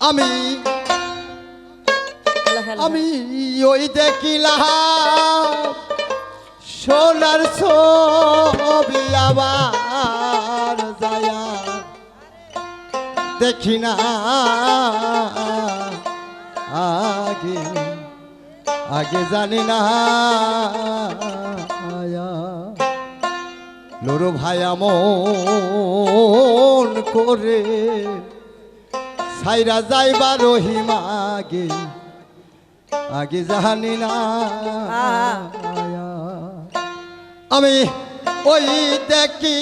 আমি আমি ওই দেখিলা সোনার ছবি আবার যায়া দেখি না আগে আগে জানি না লোর ভাই আমন করে সাইরা যাইবা রহিমা আগে। আগে জানি না আমি ওই দেখি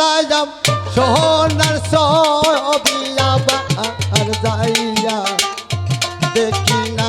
লাইলাম সোনার সবিয়া আর যাইয়া দেখি না।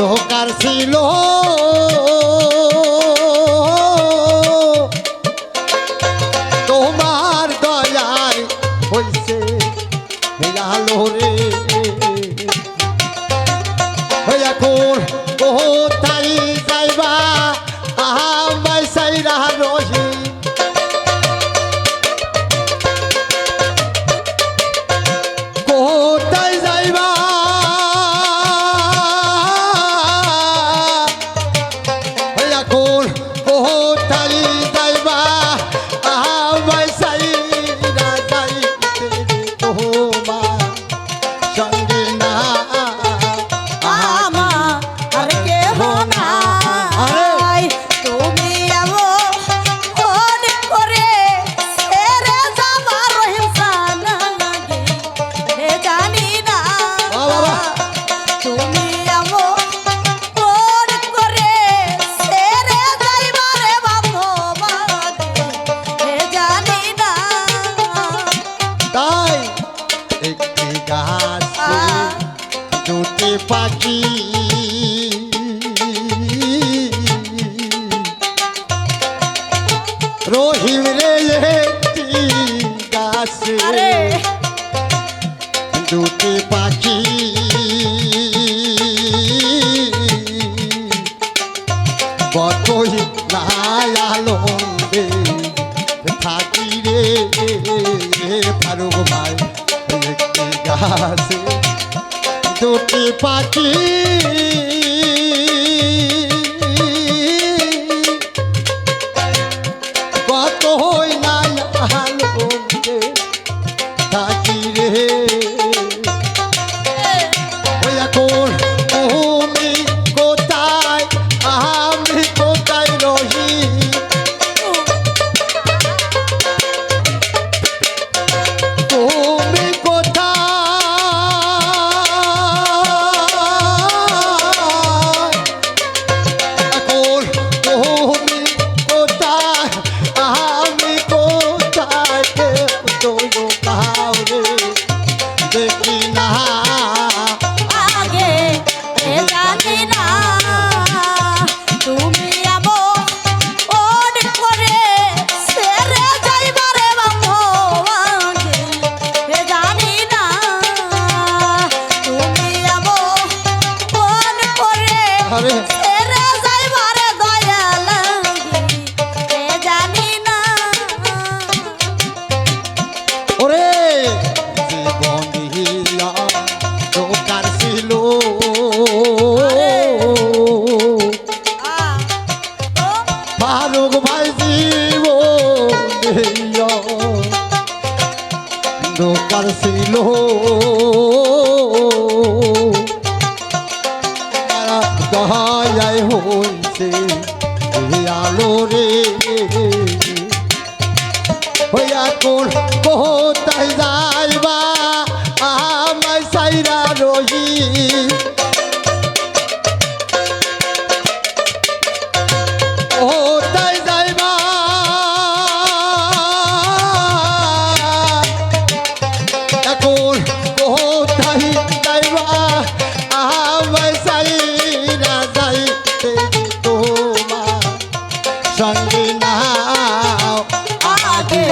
দোকার ছিল। একটি গাছ দুটি পাখি। কি রে সহায় হইছে আলো রে। হইয়া কোন কোথায় যাইবা আমায় সাইরা রহিছে সঙ্গী নাও আগে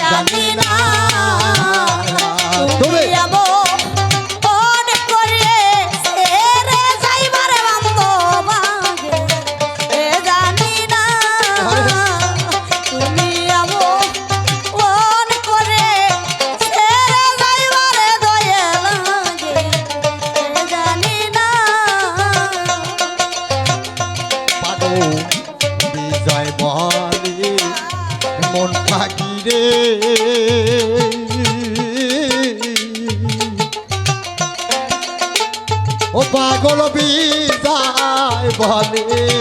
জানি না। তুমি আমার বলে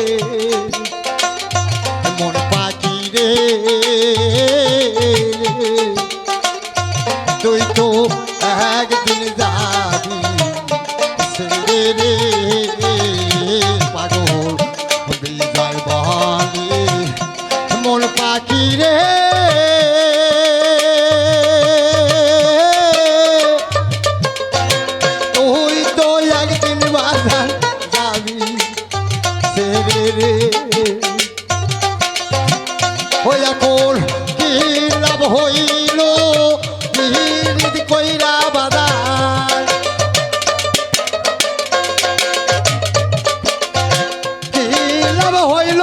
হইল